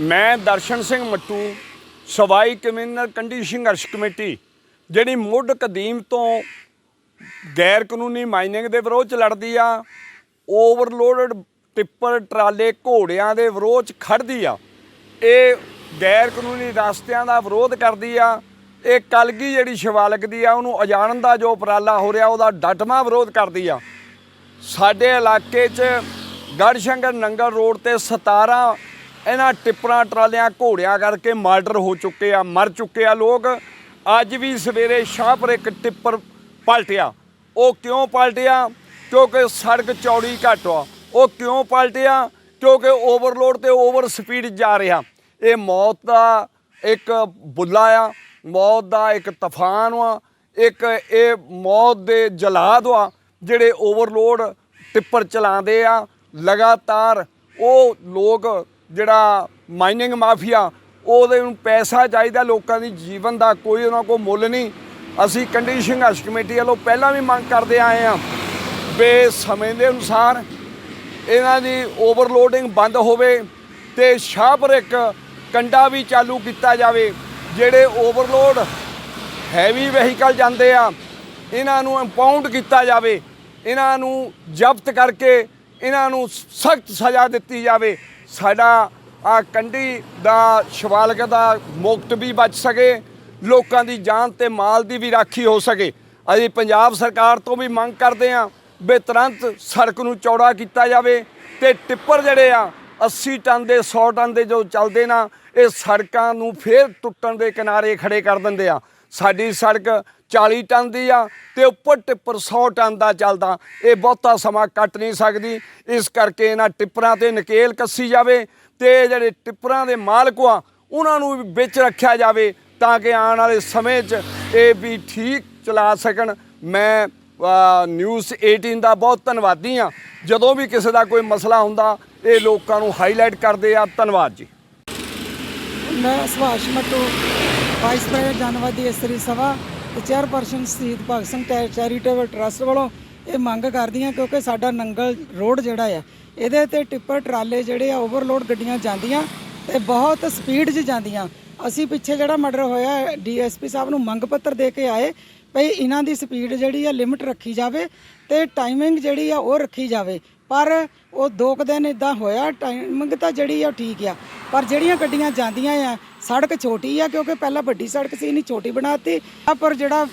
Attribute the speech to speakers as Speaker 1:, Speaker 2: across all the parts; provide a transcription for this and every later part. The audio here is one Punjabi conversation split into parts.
Speaker 1: ਮੈਂ ਦਰਸ਼ਨ ਸਿੰਘ ਮੱਟੂ, ਸਵਾਈ ਕਮਿਸ਼ਨਰ ਕੰਢੀ ਸੰਘਰਸ਼ ਕਮੇਟੀ, ਜਿਹੜੀ ਮੁੱਢ ਕਦੀਮ ਤੋਂ ਗੈਰ ਕਾਨੂੰਨੀ ਮਾਈਨਿੰਗ ਦੇ ਵਿਰੋਧ ਚ ਲੜਦੀ ਆ, ਓਵਰਲੋਡਡ ਟਿੱਪਰ ਟਰਾਲੇ ਘੋੜਿਆਂ ਦੇ ਵਿਰੋਧ ਚ ਖੜਦੀ ਆ, ਇਹ ਗੈਰ ਕਾਨੂੰਨੀ ਰਸਤਿਆਂ ਦਾ ਵਿਰੋਧ ਕਰਦੀ ਆ, ਇਹ ਕਲਗੀ ਜਿਹੜੀ ਸ਼ਿਵਾਲਕ ਦੀ ਆ, ਉਹਨੂੰ ਅਜਾਣਨ ਦਾ ਜੋ ਉਪਰਾਲਾ ਹੋ ਰਿਹਾ, ਉਹਦਾ ਡਟਮਾ ਵਿਰੋਧ ਕਰਦੀ ਆ। ਸਾਡੇ ਇਲਾਕੇ 'ਚ ਗੜਸ਼ੰਕਰ ਨੰਗਲ ਰੋਡ ਤੇ 17 ਇਹਨਾਂ ਟਿੱਪਰਾਂ ਟਰਾਲਿਆਂ ਘੋੜਿਆਂ ਕਰਕੇ ਮਰਡਰ ਹੋ ਚੁੱਕੇ ਆ, ਮਰ ਚੁੱਕੇ ਆ ਲੋਕ। ਅੱਜ ਵੀ ਸਵੇਰੇ ਸ਼ਾਹਪੁਰ ਇੱਕ ਟਿੱਪਰ ਪਲਟਿਆ। ਉਹ ਕਿਉਂ ਪਲਟਿਆ? ਕਿਉਂਕਿ ਸੜਕ ਚੌੜੀ ਘੱਟ ਆ। ਉਹ ਕਿਉਂ ਪਲਟਿਆ? ਕਿਉਂਕਿ ਓਵਰਲੋਡ ਤੇ ਓਵਰ ਸਪੀਡ ਜਾ ਰਿਹਾ। ਇਹ ਮੌਤ ਦਾ ਇੱਕ ਬੁੱਲਾ ਆ, ਮੌਤ ਦਾ ਇੱਕ ਤੂਫਾਨ ਆ, ਇੱਕ ਇਹ ਮੌਤ ਦੇ ਜਲਾਦ ਆ, ਜਿਹੜੇ ਓਵਰਲੋਡ ਟਿੱਪਰ ਚਲਾਉਂਦੇ ਆ। ਲਗਾਤਾਰ ਉਹ ਲੋਕ ਜਿਹੜਾ ਮਾਈਨਿੰਗ ਮਾਫੀਆ, ਉਹਦੇ ਨੂੰ ਪੈਸਾ ਚਾਹੀਦਾ ਲੋਕਾਂ ਦੀ ਜੀਵਨ ਦਾ, ਕੋਈ ਉਹਨਾਂ ਕੋਲ ਮੁੱਲ ਨਹੀਂ। ਅਸੀਂ ਕੰਡੀ ਸੰਘਰਸ਼ ਕਮੇਟੀ ਵੱਲੋਂ ਪਹਿਲਾਂ ਵੀ ਮੰਗ ਕਰਦੇ ਆਏ ਆ ਵੀ ਸਮੇਂ ਦੇ ਅਨੁਸਾਰ ਇਹਨਾਂ ਦੀ ਓਵਰਲੋਡਿੰਗ ਬੰਦ ਹੋਵੇ ਤੇ ਸ਼ਾਹਪੁਰ ਇੱਕ ਕੰਡਾ ਵੀ ਚਾਲੂ ਕੀਤਾ ਜਾਵੇ, ਜਿਹੜੇ ਓਵਰਲੋਡ ਹੈਵੀ ਵਹੀਕਲ ਜਾਂਦੇ ਆ, ਇਹਨਾਂ ਨੂੰ ਇੰਪਾਊਂਡ ਕੀਤਾ ਜਾਵੇ, ਇਹਨਾਂ ਨੂੰ ਜ਼ਬਤ ਕਰਕੇ, ਇਹਨਾਂ ਨੂੰ ਸਖਤ ਸਜ਼ਾ ਦਿੱਤੀ ਜਾਵੇ। ਸਾਡਾ ਆ ਕੰਢੀ ਦਾ ਸ਼ਵਾਲਕ ਦਾ ਮੁਕਤ ਵੀ ਬਚ ਸਕੇ, ਲੋਕਾਂ ਦੀ ਜਾਨ ਤੇ ਮਾਲ ਦੀ ਵੀ ਰਾਖੀ ਹੋ ਸਕੇ। ਅਸੀਂ ਪੰਜਾਬ ਸਰਕਾਰ ਤੋਂ ਵੀ ਮੰਗ ਕਰਦੇ ਆ ਵੀ ਤੁਰੰਤ ਸੜਕ ਨੂੰ ਚੌੜਾ ਕੀਤਾ ਜਾਵੇ ਤੇ ਟਿੱਪਰ ਜਿਹੜੇ ਆ 80 ਟਨ ਦੇ 100 ਟਨ ਦੇ ਜੋ ਚੱਲਦੇ ਨਾ, ਇਹ ਸੜਕਾਂ ਨੂੰ ਫੇਰ ਟੁੱਟਣ ਦੇ ਕਿਨਾਰੇ ਖੜੇ ਕਰ ਦਿੰਦੇ ਆ। ਸਾਡੀ ਸੜਕ 40 ਟਨ ਦੀ ਆ ਤੇ ਉੱਪਰ ਟਿੱਪਰ 100 ਟਨ ਦਾ ਚੱਲਦਾ। ਇਹ ਬਹੁਤਾ ਸਮਾਂ ਕੱਟ ਨਹੀਂ ਸਕਦੀ। ਇਸ ਕਰਕੇ ਇਹਨਾਂ ਟਿੱਪਰਾਂ ਤੇ ਨਕੇਲ ਕੱਸੀ ਜਾਵੇ ਤੇ ਜਿਹੜੇ ਟਿੱਪਰਾਂ ਦੇ ਮਾਲਕ ਆ, ਉਹਨਾਂ ਨੂੰ ਵੀ ਵਿੱਚ ਰੱਖਿਆ ਜਾਵੇ ਤਾਂ ਕਿ ਆਉਣ ਵਾਲੇ ਸਮੇਂ 'ਚ ਇਹ ਵੀ ਠੀਕ ਚਲਾ ਸਕਣ। ਮੈਂ ਨਿਊਜ਼ 18 ਦਾ ਬਹੁਤ ਧੰਨਵਾਦੀ ਆ ਜਦੋਂ ਵੀ ਕਿਸੇ ਦਾ ਕੋਈ ਮਸਲਾ ਹੁੰਦਾ, ਇਹ ਲੋਕਾਂ ਨੂੰ ਹਾਈਲਾਈਟ ਕਰਦੇ ਆ। ਧੰਨਵਾਦ ਜੀ।
Speaker 2: ਸੁਭਾਸ਼ ਮੱਟੂ ਵਾਈਸ ਪ੍ਰੈਜ਼ੀਡੈਂਟ ਜਨਵਾਦੀ ਇਸਤਰੀ ਸਭਾ ਤੇ ਚੇਅਰਪਰਸਨ ਸ਼ਹੀਦ ਭਗਤ ਸਿੰਘ ਚੈ- ਚੈਰੀਟੇਬਲ ਟਰਸਟ ਵੱਲੋਂ ਇਹ ਮੰਗ ਕਰਦੀ ਹਾਂ ਕਿਉਂਕਿ ਸਾਡਾ ਨੰਗਲ ਰੋਡ ਜਿਹੜਾ ਆ, ਇਹਦੇ ਤੇ ਟਿੱਪਰ ਟਰਾਲੇ ਜਿਹੜੇ ਆ ਓਵਰਲੋਡ ਗੱਡੀਆਂ ਜਾਂਦੀਆਂ ਤੇ ਬਹੁਤ ਸਪੀਡ 'ਚ ਜਾਂਦੀਆਂ। ਅਸੀਂ ਪਿੱਛੇ ਜਿਹੜਾ ਮਰਡਰ ਹੋਇਆ ਡੀਐਸਪੀ ਸਾਹਿਬ ਨੂੰ ਮੰਗ ਪੱਤਰ ਦੇ ਕੇ ਆਏ ਭਈ ਇਹਨਾਂ ਦੀ ਸਪੀਡ ਜਿਹੜੀ ਆ ਲਿਮਿਟ ਰੱਖੀ ਜਾਵੇ ਤੇ ਟਾਈਮਿੰਗ ਜਿਹੜੀ ਆ ਉਹ ਰੱਖੀ ਜਾਵੇ। ਪਰ ਉਹ ਦੋ ਕੁ ਦਿਨ ਇਦਾਂ ਹੋਇਆ ਟਾਈਮਿੰਗ ਤਾਂ ਜਿਹੜੀ ਆ ਉਹ ਠੀਕ ਆ। ਪਰ ਜਿਹੜੀਆਂ ਗੱਡੀਆਂ ਜਾਂਦੀਆਂ ਆ, ਸੜਕ ਛੋਟੀ ਆ ਕਿਉਂਕਿ ਪਹਿਲਾਂ ਵੱਡੀ ਸੜਕ ਸੀ ਨਹੀਂ ਛੋਟੀ ਬਣਾਤੀ। ਆ ਪਰ ਜਿਹੜਾ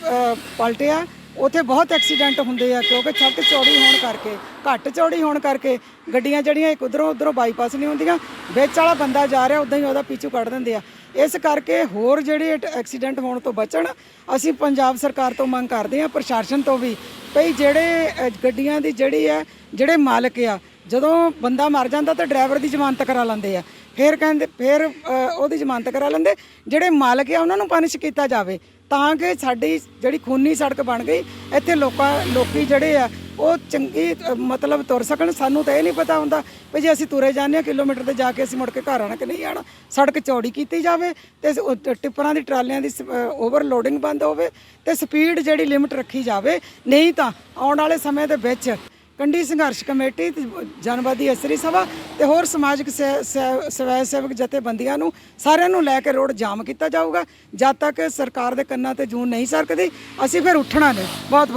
Speaker 2: ਪਲਟਿਆ ਉੱਥੇ ਬਹੁਤ ਐਕਸੀਡੈਂਟ ਹੁੰਦੇ ਆ, ਕਿਉਂਕਿ ਸੜਕ ਚੌੜੀ ਹੋਣ ਕਰਕੇ, ਘੱਟ ਚੌੜੀ ਹੋਣ ਕਰਕੇ ਗੱਡੀਆਂ ਜਿਹੜੀਆਂ ਇੱਕ ਉਧਰੋਂ ਉਧਰੋਂ ਬਾਈਪਾਸ ਨਹੀਂ ਹੁੰਦੀਆਂ, ਵਿੱਚ ਵਾਲਾ ਬੰਦਾ ਜਾ ਰਿਹਾ, ਉਦਾਂ ਹੀ ਉਹਦਾ ਪਿੱਛੂ ਕੱਢ ਦਿੰਦੇ ਆ। ਇਸ ਕਰਕੇ ਹੋਰ ਜਿਹੜੇ ਐਕਸੀਡੈਂਟ ਹੋਣ ਤੋਂ ਬਚਣ, ਅਸੀਂ ਪੰਜਾਬ ਸਰਕਾਰ ਤੋਂ ਮੰਗ ਕਰਦੇ ਹਾਂ, ਪ੍ਰਸ਼ਾਸਨ ਤੋਂ ਵੀ, ਭਈ ਜਿਹੜੇ ਗੱਡੀਆਂ ਦੀ ਜਿਹੜੀ ਹੈ, ਜਿਹੜੇ ਮਾਲਕ ਆ, ਜਦੋਂ ਬੰਦਾ ਮਰ ਜਾਂਦਾ ਤਾਂ ਡਰਾਈਵਰ ਦੀ ਜ਼ਮਾਨਤ ਕਰਾ ਲੈਂਦੇ ਆ। ਫਿਰ ਕਹਿੰਦੇ, ਫਿਰ ਉਹਦੀ ਜ਼ਮਾਨਤ ਕਰਾ ਲੈਂਦੇ। ਜਿਹੜੇ ਮਾਲਕ ਆ, ਉਹਨਾਂ ਨੂੰ ਪਨਿਸ਼ ਕੀਤਾ ਜਾਵੇ। ਤਾਂ ਕਿ ਸਾਡੀ ਜਿਹੜੀ ਖੂਨੀ ਸੜਕ ਬਣ ਗਈ, ਇੱਥੇ ਲੋਕਾਂ, ਲੋਕੀ ਜਿਹੜੇ ਆ, ਉਹ ਚੰਗੀ ਮਤਲਬ ਤੁਰ ਸਕਣ। ਸਾਨੂੰ ਤਾਂ ਇਹ ਨਹੀਂ ਪਤਾ ਹੁੰਦਾ ਵੀ ਜੇ ਅਸੀਂ ਤੁਰੇ ਜਾਂਦੇ ਹਾਂ, ਕਿਲੋਮੀਟਰ ਤੇ ਜਾ ਕੇ ਅਸੀਂ ਮੁੜ ਕੇ ਘਰ ਆਣਾ ਕਿ ਨਹੀਂ ਆਣਾ ਸੜਕ ਚੌੜੀ ਕੀਤੀ ਜਾਵੇ ਤੇ ਟਿੱਪਰਾਂ ਦੀ ਟਰਾਲਿਆਂ ਦੀ ਓਵਰਲੋਡਿੰਗ ਬੰਦ ਹੋਵੇ ਤੇ ਸਪੀਡ ਜਿਹੜੀ ਲਿਮਟ ਰੱਖੀ ਜਾਵੇ। ਨਹੀਂ ਤਾਂ ਆਉਣ ਵਾਲੇ ਸਮੇਂ ਦੇ ਵਿੱਚ ਕੰਢੀ ਸੰਘਰਸ਼ ਕਮੇਟੀ, ਤੇ ਜਨਵਾਦੀ ਅਸਰੀ ਸਭਾ ਤੇ ਹੋਰ ਸਮਾਜਿਕ ਸੈ- ਸੈ- ਸਵੈ ਸੇਵਕ ਜਥੇਬੰਦੀਆਂ ਨੂੰ ਸਾਰਿਆਂ ਨੂੰ ਲੈ ਕੇ ਰੋਡ ਜਾਮ ਕੀਤਾ ਜਾਊਗਾ। ਜਦ ਤੱਕ ਸਰਕਾਰ ਦੇ ਕੰਨਾਂ ਤੇ ਜੂਨ ਨਹੀਂ ਸਰਕਦੀ, ਅਸੀਂ ਫਿਰ ਉੱਠਣਾ ਨਹੀਂ। ਬਹੁਤ ਬਹੁਤ